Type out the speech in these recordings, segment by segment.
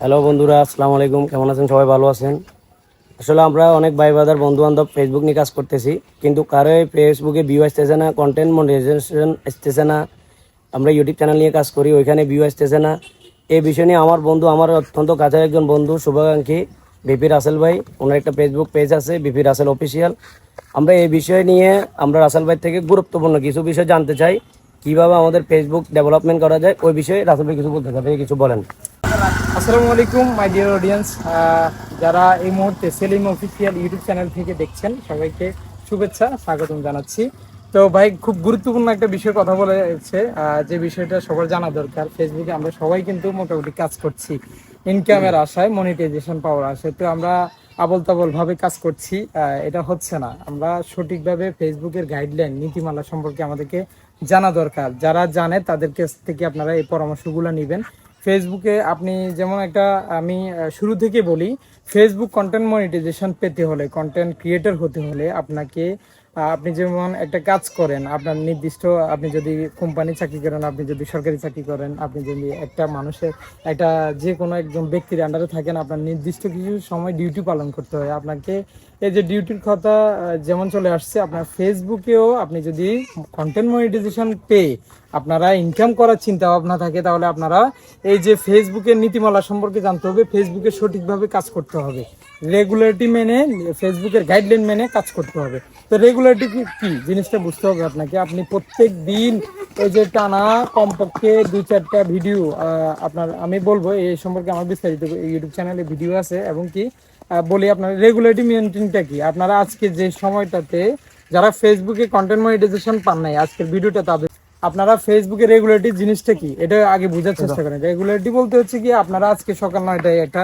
Hello বন্ধুরা, আসসালামু আলাইকুম। কেমন আছেন? সবাই ভালো আছেন? আসলে আমরা অনেক ভাই বাদার বন্ধু বান্ধব ফেসবুক নিয়ে কাজ করতেছি, কিন্তু কারও ফেসবুকে ভিউ আসতেছে না কন্টেন্ট মনিটাইজেশন আসতেছে না। আমরা ইউটিউব চ্যানেল নিয়ে কাজ করি, ওইখানে ভিউ আসতেছে না। এই বিষয় নিয়ে আমার বন্ধু, আমার অত্যন্ত কাছের একজন বন্ধু, শুভাকাঙ্ক্ষী বিপি রাসেল ভাই। ওনার একটা ফেসবুক পেজ আছে বিপি রাসেল অফিসিয়াল আমরা এই বিষয় নিয়ে আমরা রাসেল ভাই থেকে গুরুত্বপূর্ণ কিছু বিষয় জানতে চাই। কীভাবে আমাদের ফেসবুক ডেভেলপমেন্ট করা যায়, ওই বিষয়ে রাসেল ভাই কিছু বলতে চাই কিছু বলেন। আসসালামু আলাইকুম মাই ডিয়ার অডিয়েন্স যারা এই মুহূর্তে সেলিম অফিসিয়াল ইউটিউব চ্যানেল থেকে দেখছেন, সবাইকে শুভেচ্ছা, স্বাগতম জানাচ্ছি। তো ভাই, খুব গুরুত্বপূর্ণ একটা বিষয় কথা বলেছে যে বিষয়টা সবার জানা দরকার। ফেসবুকে আমরা সবাই কিন্তু মোটামুটি কাজ করছি। ইনকামের আশায় মনিটাইজেশন পাওয়ার আশায়। তো আমরা আবল তাবল ভাবে কাজ করছি এটা হচ্ছে না। আমরা সঠিকভাবে ফেসবুকের গাইডলাইন নীতিমালা সম্পর্কে আমাদেরকে জানা দরকার। যারা জানে, তাদের কাছ থেকে আপনারা এই পরামর্শগুলো নেবেন। ফেসবুকে আপনি যেমন একটা, আমি শুরু থেকে বলি, ফেসবুক কন্টেন্ট মনিটাইজেশন পেতে হলে কন্টেন্ট ক্রিয়েটর হতে হলে আপনাকে আপনি যেমন একটা কাজ করেন, আপনার নির্দিষ্ট, আপনি যদি কোম্পানি চাকরি করেন, আপনি যদি সরকারি চাকরি করেন, আপনি যদি একটা মানুষের, একটা যে কোনো একজন ব্যক্তির আন্ডারে থাকেন, আপনার নির্দিষ্ট কিছু সময় ডিউটি পালন করতে হয়। আপনাকে এই যে ডিউটির কথা যেমন চলে আসছে, আপনার ফেসবুকেও আপনি যদি কন্টেন্ট মনিটাইজেশন পেয়ে আপনারা ইনকাম করার চিন্তা ভাবনা থাকে, তাহলে আপনারা এই যে ফেসবুকের নীতিমালা সম্পর্কে জানতে হবে ফেসবুকে সঠিকভাবে কাজ করতে হবে। রেগুলারিটি মেনে ফেসবুকের গাইডলাইন মেনে কাজ করতে হবে। তো রেগুলারিটি কি জিনিসটা বুঝতে হবে আপনাকে। আপনি প্রত্যেক দিন এই যে টানা কমপক্ষে দুই চারটা ভিডিও আপনার, আমি বলব, এই সম্পর্কে আমার বিস্তারিত ইউটিউব চ্যানেলে ভিডিও আছে, এবং কি বলি আপনার রেগুলারিটি মেনটেনটা কি? আপনারা আজকে যে সময়টাতে যারা ফেসবুকে কন্টেন্ট মনিটাইজেশন পান নাই আজকের ভিডিওটা তাদের আপনারা ফেসবুকে রেগুলারিটি জিনিসটা কি? এটা আগে বোঝার চেষ্টা করেন। রেগুলারিটি বলতে হচ্ছে কি আপনারা আজকে সকাল নয়টায় একটা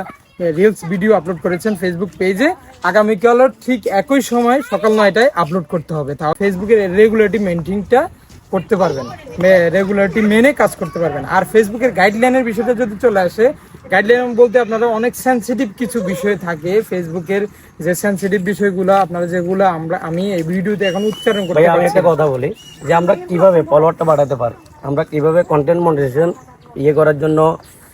রিলস ভিডিও আপলোড করেছেন ফেসবুক পেজে আগামীকালও ঠিক একই সময় সকাল নয়টায় আপলোড করতে হবে। তাহলে ফেসবুকের রেগুলারিটি মেনটেনটা করতে পারবেন। রেগুলারিটি মেনে কাজ করতে পারবেন। আর ফেসবুকের গাইডলাইনের বিষয়টা যদি চলে আসে গাইডলাইন বলতে আপনারা অনেক সেনসিটিভ কিছু বিষয় থাকে। ফেসবুকের যে সেনসিটিভ বিষয়গুলো আপনারা যেগুলো আমরা আমি এই ভিডিওতে এখন উচ্চারণ করতে আমি একটা কথা বলি যে আমরা কীভাবে ফলোয়ারটা বাড়াতে পারি আমরা কীভাবে কন্টেন্ট মনিটাইজেশন ইয়ে করার জন্য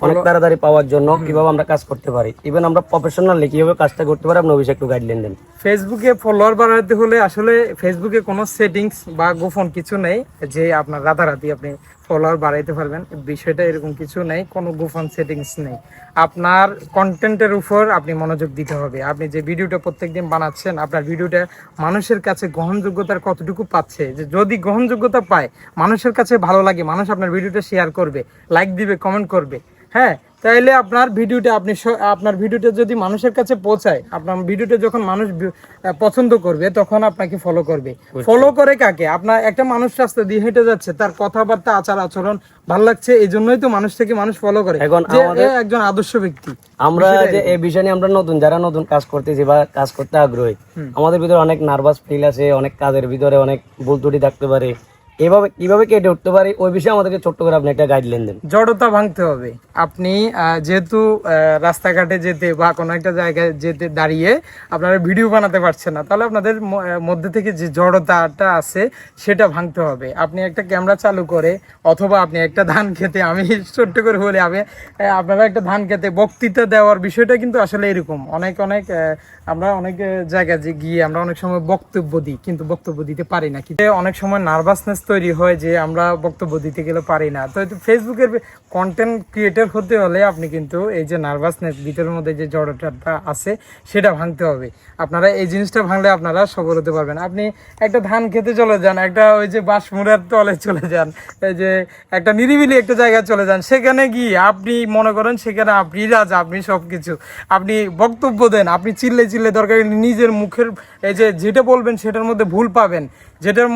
অনেক তাড়াতাড়ি পাওয়ার জন্য কীভাবে আমরা কাজ করতে পারি। ইভেন আমরা প্রফেশনালি কীভাবে কাজটা করতে পারি আপনি অভিষেক একটু গাইডলাইন দেন। ফেসবুকে ফলোয়ার বাড়াতে হলে আসলে ফেসবুকে কোনো সেটিংস বা গোপন কিছু নেই যে আপনার রাতারাতি আপনি ফলোয়ার বাড়াইতে পারবেন। বিষয়টা এরকম কিছু নেই, কোনো গোপন সেটিংস নেই। আপনার কন্টেন্টের উপর আপনি মনোযোগ দিতে হবে। আপনি যে ভিডিওটা প্রত্যেকদিন বানাচ্ছেন, আপনার ভিডিওটা মানুষের কাছে গ্রহণযোগ্যতার কতটুকু পাচ্ছে? যে যদি গ্রহণযোগ্যতা পায়, মানুষের কাছে ভালো লাগে, মানুষ আপনার ভিডিওটা শেয়ার করবে লাইক দিবে কমেন্ট করবে। হ্যাঁ? তাইলে আপনার ভিডিওটা আপনি আপনার ভিডিওটা যদি মানুষের কাছে পৌঁছায় আপনার ভিডিওটা যখন মানুষ পছন্দ করবে তখন আপনাকে ফলো করবে। ফলো করে কাকে? আপনার একটা মানুষ রাস্তা দিয়ে হেঁটে যাচ্ছে তার কথাবার্তা আচার আচরণ ভালো লাগছে এই জন্যই তো মানুষ থেকে মানুষ ফলো করে। এখন একজন আদর্শ ব্যক্তি। আমরা যে এই বিষয় নিয়ে আমরা নতুন যারা নতুন কাজ করতেছি বা কাজ করতে আগ্রহী আমাদের ভিতরে অনেক নার্ভাস ফিল আছে অনেক কাজের ভিতরে অনেক ভুল ত্রুটি থাকতে পারে। এভাবে কীভাবে কেটে উঠতে পারি, ওই বিষয়ে আমাদেরকে ছোট্ট করে আপনি একটা গাইডলাইন দেন। জড়তা ভাঙতে হবে। আপনি যেহেতু রাস্তাঘাটে যেতে বা কোনো একটা জায়গায় যেতে দাঁড়িয়ে আপনারা ভিডিও বানাতে পারছেন না, তাহলে আপনাদের মধ্যে থেকে যে জড়তাটা আছে, সেটা ভাঙতে হবে। আপনি একটা ক্যামেরা চালু করে, অথবা আপনি একটা ধান খেতে, আমি ছোট্ট করে বলি, আমি আপনারা একটা ধান খেতে বক্তৃতা দেওয়ার বিষয়টা কিন্তু আসলে এরকম। অনেক অনেক আমরা অনেক জায়গায় যে গিয়ে আমরা অনেক সময় বক্তব্য দিই, কিন্তু বক্তব্য দিতে পারি না। কিন্তু অনেক সময় নার্ভাসনেস তৈরি হয় যে আমরা বক্তব্য দিতে গেলে পারি না। তো ফেসবুকের কন্টেন্ট ক্রিয়েটর হতে হলে আপনি কিন্তু এই যে নার্ভাসনেস ভিতরের মধ্যে যে জড়তাটা আছে, সেটা ভাঙতে হবে। আপনারা এই জিনিসটা ভাঙলে আপনারা সফল হতে পারবেন। আপনি একটা ধান খেতে চলে যান, একটা ওই যে বাঁশমুড়ার তলে চলে যান, এই যে একটা নিরিবিলি একটা জায়গায় চলে যান, সেখানে গিয়ে আপনি মনে করেন সেখানে আপনি রাজা, আপনি সব কিছু আপনি বক্তব্য দেন, আপনি চিল্লে চিল্লে দরকার নিজের মুখের এই যে যেটা বলবেন সেটার মধ্যে ভুল পাবেন। যেটার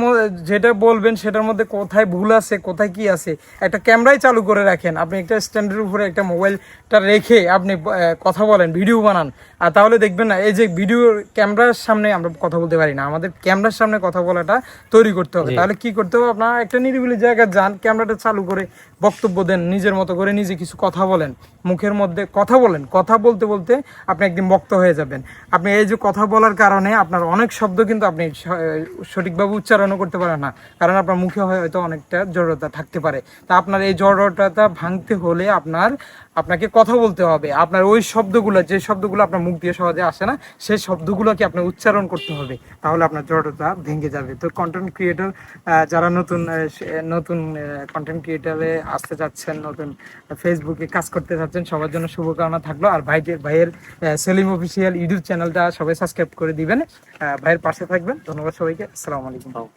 যেটা বলবেন সেটার মধ্যে কোথায় ভুল আছে কোথায় কি আছে একটা ক্যামেরাই চালু করে রাখেন। আপনি একটা স্ট্যান্ডের উপরে একটা মোবাইলটা রেখে আপনি কথা বলেন ভিডিও বানান। আর তাহলে দেখবেন না এই যে ভিডিও ক্যামেরার সামনে আমরা কথা বলতে পারি না আমাদের ক্যামেরার সামনে কথা বলাটা তৈরি করতে হবে। তাহলে কি করতে হবে? আপনার একটা নিরিবিলি জায়গায় যান ক্যামেরাটা চালু করে বক্তব্য দেন নিজের মতো করে নিজে কিছু কথা বলেন মুখের মধ্যে কথা বলেন। কথা বলতে বলতে আপনি একদিন বক্ত হয়ে যাবেন। আপনি এই যে কথা বলার কারণে আপনার অনেক শব্দ কিন্তু আপনি সঠিকভাবে উচ্চারণও করতে পারেন না। কারণ আপনার মুখে হয়তো অনেকটা জড়তা থাকতে পারে। তা আপনার এই জড়তাটা ভাঙতে হলে আপনার, আপনাকে কথা বলতে হবে। আপনার ওই শব্দগুলো, যে শব্দগুলো আপনার মুখ দিয়ে সহজে আসে না, সেই শব্দগুলোকে আপনার উচ্চারণ করতে হবে। তাহলে আপনার জড়তা ভেঙে যাবে। তো কন্টেন্ট ক্রিয়েটর যারা নতুন নতুন কন্টেন্ট ক্রিয়েটারে আসতে যাচ্ছেন, নতুন ফেসবুকে কাজ করতে যাচ্ছেন, সবার জন্য শুভকামনা থাকল। আর ভাই ভাইয়ের সেলিম অফিসিয়াল ইউটিউব চ্যানেলটা সবাই সাবস্ক্রাইব করে দিবেন। ভাইয়ের পাশে থাকবেন। ধন্যবাদ সবাইকে। আসসালামু আলাইকুম। São